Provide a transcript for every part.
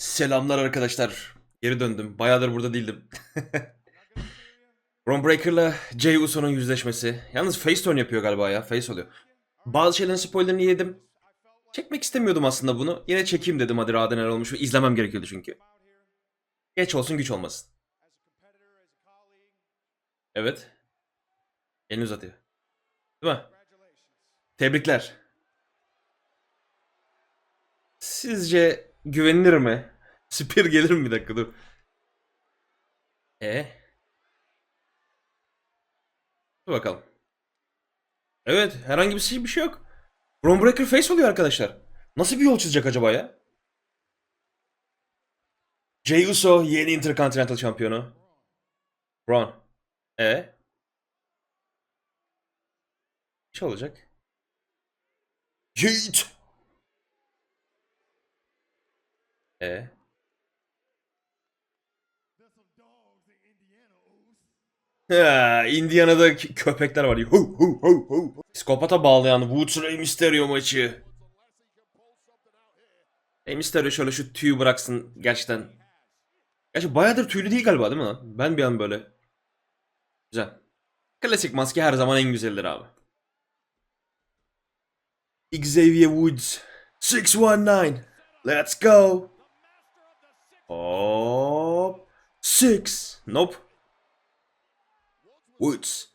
Selamlar arkadaşlar. Geri döndüm. Bayağıdır burada değildim. Ron Breaker'la Jey Uso'nun yüzleşmesi. Yalnız face turn yapıyor galiba ya. Face oluyor. Bazı şeylerin spoilerını yedim. Çekmek istemiyordum aslında bunu. Yine çekeyim dedim hadi Radener olmuş izlemem gerekiyordu çünkü. Geç olsun güç olmasın. Evet. Elini uzatıyor. Değil mi? Tebrikler. Sizce güvenilir mi? Spear gelir mi bir dakika dur. E. Dur bakalım. Evet herhangi bir şey bir şey yok. Ron Breaker face oluyor arkadaşlar. Nasıl bir yol çizecek acaba ya? Jey Uso yeni Intercontinental şampiyonu. Ron. E. Bir şey olacak. Yeet. E. Ha, Indiana'da kö- köpekler var. Hu hu hu hu. Psikopata bağlayan Woods Rey Mysterio maçı. Rey Mysterio şöyle şu tüyü bıraksın gerçekten. Gerçi bayağıdır tüylü değil galiba değil mi lan? Ben bir an böyle. Güzel. Klasik maske her zaman en güzeldir abi. Xavier Woods. 619. Let's go. Hop. Six. Nope. Woods.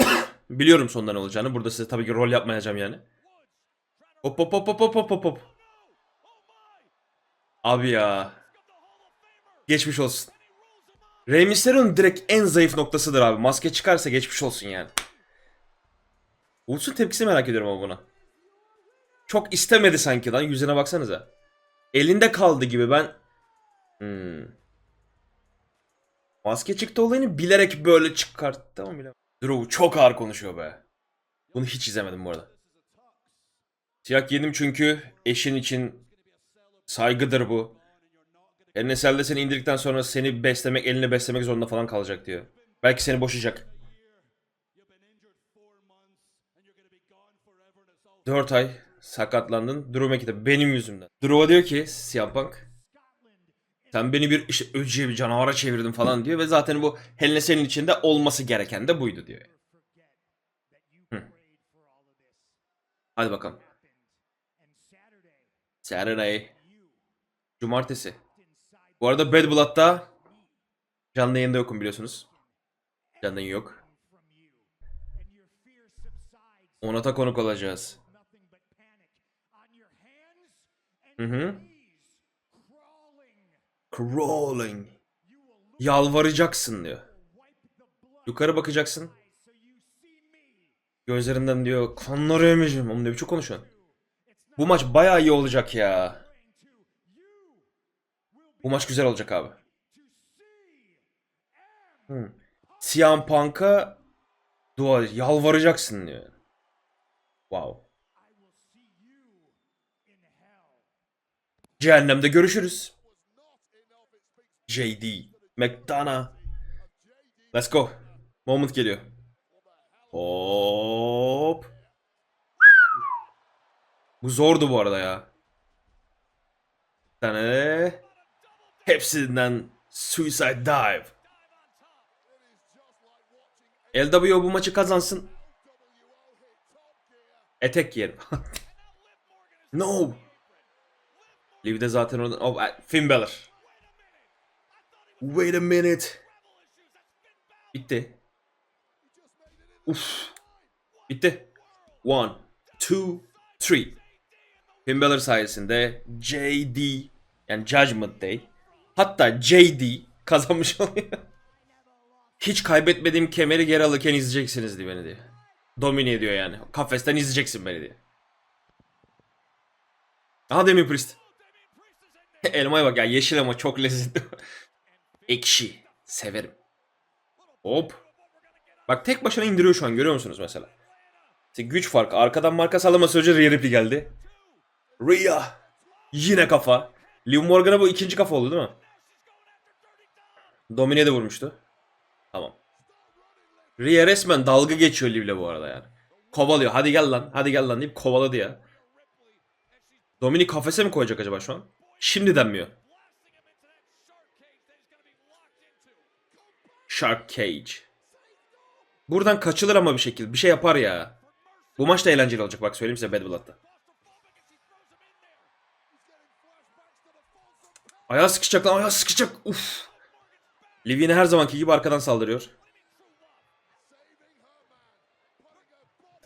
Biliyorum sonunda olacağını. Burada size tabii ki rol yapmayacağım yani. Hop hop hop hop hop hop hop. Abi ya. Geçmiş olsun. Rey Mysterio'nun direkt en zayıf noktasıdır abi. Maske çıkarsa geçmiş olsun yani. Woods'un tepkisini merak ediyorum ama buna. Çok istemedi sanki lan. Yüzüne baksanıza. Elinde kaldı gibi ben... Hmm. Maske çıktı olayını bilerek böyle çıkarttı ama bilemem. Drew çok ağır konuşuyor be. Bunu hiç izlemedim bu arada. Siyah giydim çünkü eşin için saygıdır bu. NSL'de seni indirdikten sonra seni beslemek, elini beslemek zorunda falan kalacak diyor. Belki seni boşayacak. 4 ay sakatlandın. Drew McIntyre benim yüzümden. Drew'a diyor ki CM Punk sen beni bir işte öcüye bir canavara çevirdin falan diyor ve zaten bu Hell in a Cell'in içinde olması gereken de buydu diyor. Hı. Hadi bakalım. Saturday. Cumartesi. Bu arada Bad Blood'da canlı yayında yokum biliyorsunuz. Canlı yayın yok. Onata konuk olacağız. Hı hı. Crawling. Yalvaracaksın diyor. Yukarı bakacaksın. Gözlerinden diyor kanları emeceğim. Oğlum ne biçim konuşuyorsun? Bu maç bayağı iyi olacak ya. Bu maç güzel olacak abi. Hı. CM Punk'a dua yalvaracaksın diyor. Wow. Cehennemde görüşürüz. JD. McDonough. Let's go. Moment geliyor. Hop. Bu zordu bu arada ya. Bir tane. Hepsinden Suicide Dive. LWO bu maçı kazansın. Etek yerim. no. Liv'de zaten oradan... Oh, Finn Balor. Wait a minute. Bitti. Uf. Bitti. One, two, three. Finn Balor sayesinde JD yani Judgment Day hatta JD kazanmış oluyor. Hiç kaybetmediğim kemeri geri alırken izleyeceksiniz diye beni diye. Domine ediyor yani. Kafesten izleyeceksin beni diye. Aha Demi Priest. Elmaya bak ya yeşil ama çok lezzetli. Ekşi. Severim. Hop. Bak tek başına indiriyor şu an görüyor musunuz mesela? İşte güç farkı. Arkadan marka sallama sürece Rhea Ripley geldi. Rhea. Yine kafa. Liv Morgan'a bu ikinci kafa oldu değil mi? Domine de vurmuştu. Tamam. Rhea resmen dalga geçiyor Liv'le bu arada yani. Kovalıyor. Hadi gel lan. Hadi gel lan deyip kovaladı ya. Dominik kafese mi koyacak acaba şu an? Şimdi denmiyor. Shark Cage. Buradan kaçılır ama bir şekilde. Bir şey yapar ya. Bu maç da eğlenceli olacak bak söyleyeyim size Bad Blood'da. Ayağı sıkışacak lan ayağı sıkışacak. Uf. Livi'ne her zamanki gibi arkadan saldırıyor.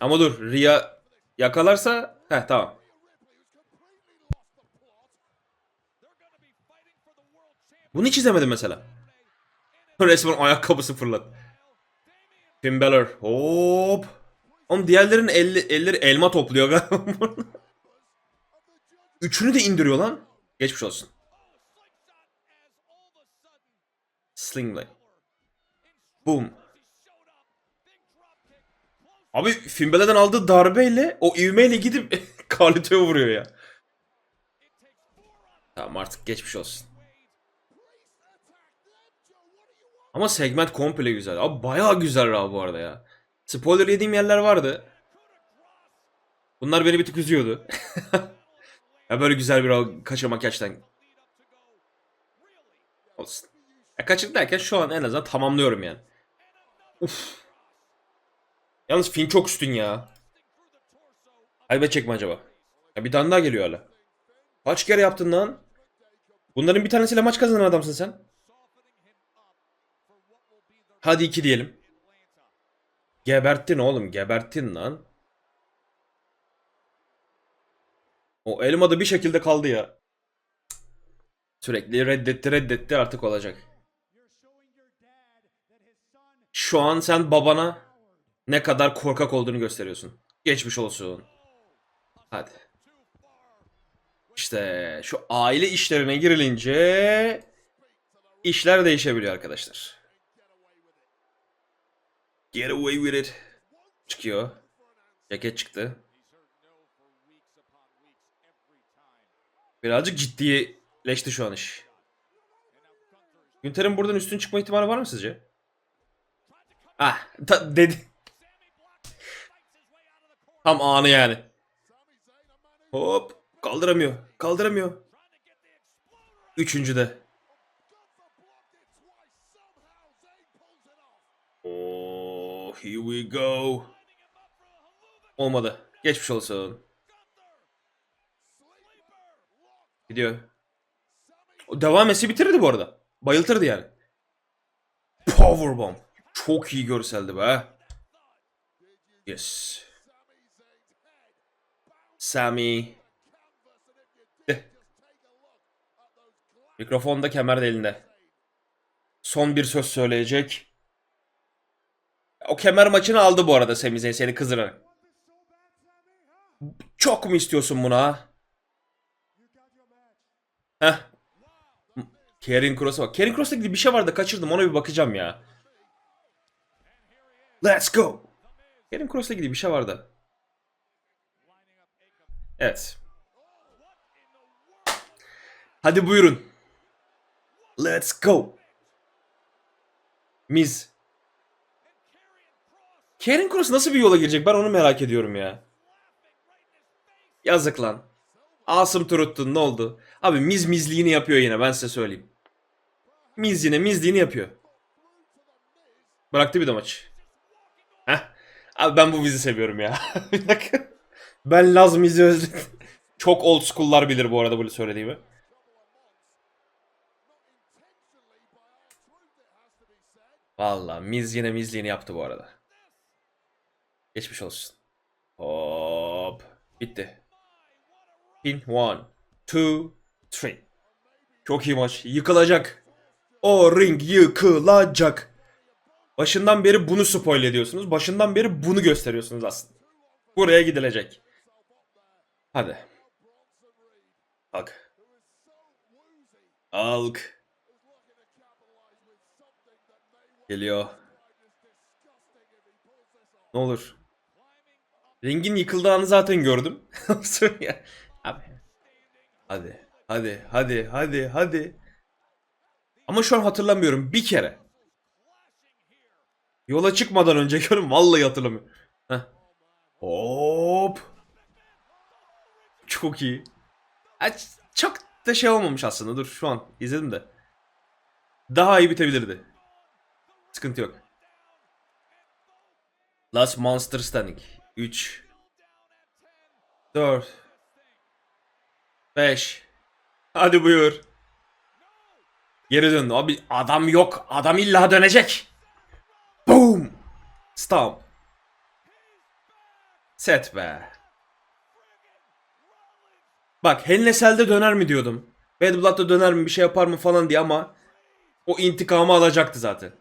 Ama dur Rhea yakalarsa heh tamam. Bunu hiç izlemedim mesela. Resmen ayakkabısı fırlat. Finn Balor. Hop. Oğlum diğerlerinin elli, elleri elma topluyor galiba. Üçünü de indiriyor lan. Geçmiş olsun. Sling Boom. Abi Finn Balor'dan aldığı darbeyle o ivmeyle gidip Carlito'ya vuruyor ya. Tamam artık geçmiş olsun. Ama segment komple güzel. Abi bayağı güzel Raw bu arada ya. Spoiler yediğim yerler vardı. Bunlar beni bir tık üzüyordu. ya böyle güzel bir Raw kaçırmak gerçekten. Olsun. Ya kaçırdık derken şu an en azından tamamlıyorum yani. Uf. Yalnız Finn çok üstün ya. Kaybedecek mi acaba? Ya bir tane daha geliyor hala. Kaç kere yaptın lan? Bunların bir tanesiyle maç kazanan adamsın sen. Hadi iki diyelim. Geberttin oğlum geberttin lan. O elma da bir şekilde kaldı ya. Sürekli reddetti reddetti artık olacak. Şu an sen babana ne kadar korkak olduğunu gösteriyorsun. Geçmiş olsun. Hadi. İşte şu aile işlerine girilince işler değişebiliyor arkadaşlar. Get away with it. Çıkıyor. Ceket çıktı. Birazcık ciddileşti şu an iş. Günter'in buradan üstün çıkma ihtimali var mı sizce? Ah, dedi. Tam anı yani. Hop, kaldıramıyor. Kaldıramıyor. Üçüncü de. Oh, here we go. Olmadı. Geçmiş olsun. Gidiyor. O devam etse bitirirdi bu arada. Bayıltırdı yani. Powerbomb. Çok iyi görseldi be. Yes. Sami. Eh. Mikrofon da kemer de elinde. Son bir söz söyleyecek. O kemer maçını aldı bu arada Sami Zayn seni kızdırarak. Çok mu istiyorsun bunu ha? Heh. Karen Cross'a bak. Karen Cross'la ilgili bir şey vardı kaçırdım ona bir bakacağım ya. Let's go. Karen Cross'la ilgili bir şey vardı. Evet. Hadi buyurun. Let's go. Miz. Karen Cross nasıl bir yola girecek ben onu merak ediyorum ya. Yazık lan. Asım turuttun ne oldu? Abi Miz mizliğini yapıyor yine ben size söyleyeyim. Miz yine mizliğini yapıyor. Bıraktı bir de maç. Heh. Abi ben bu Miz'i seviyorum ya. Ben Laz Miz'i özledim. Çok old school'lar bilir bu arada bunu söylediğimi. Valla Miz yine Mizliğini yaptı bu arada. Geçmiş olsun. Hop. Bitti. In one, two, three. Çok iyi maç. Yıkılacak. O ring yıkılacak. Başından beri bunu spoil ediyorsunuz. Başından beri bunu gösteriyorsunuz aslında. Buraya gidilecek. Hadi. Kalk. Kalk. Geliyor. Ne olur. Ringin yıkıldığı anı zaten gördüm. Abi. Hadi. Hadi. Hadi. Hadi. Hadi. Ama şu an hatırlamıyorum. Bir kere. Yola çıkmadan önce görüm. Vallahi hatırlamıyorum. Heh. Hop. Çok iyi. Çok da şey olmamış aslında. Dur şu an izledim de. Daha iyi bitebilirdi. Sıkıntı yok. Last Monster Standing. 3 4 5 Hadi buyur. Geri döndü. Abi adam yok. Adam illa dönecek. Boom. Stomp. Set be. Bak Hell Cell'de döner mi diyordum. Bad Blood'da döner mi bir şey yapar mı falan diye ama o intikamı alacaktı zaten.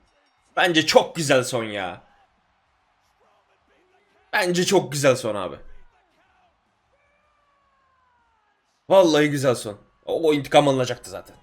Bence çok güzel son ya. Bence çok güzel son abi. Vallahi güzel son. O, o intikam alınacaktı zaten.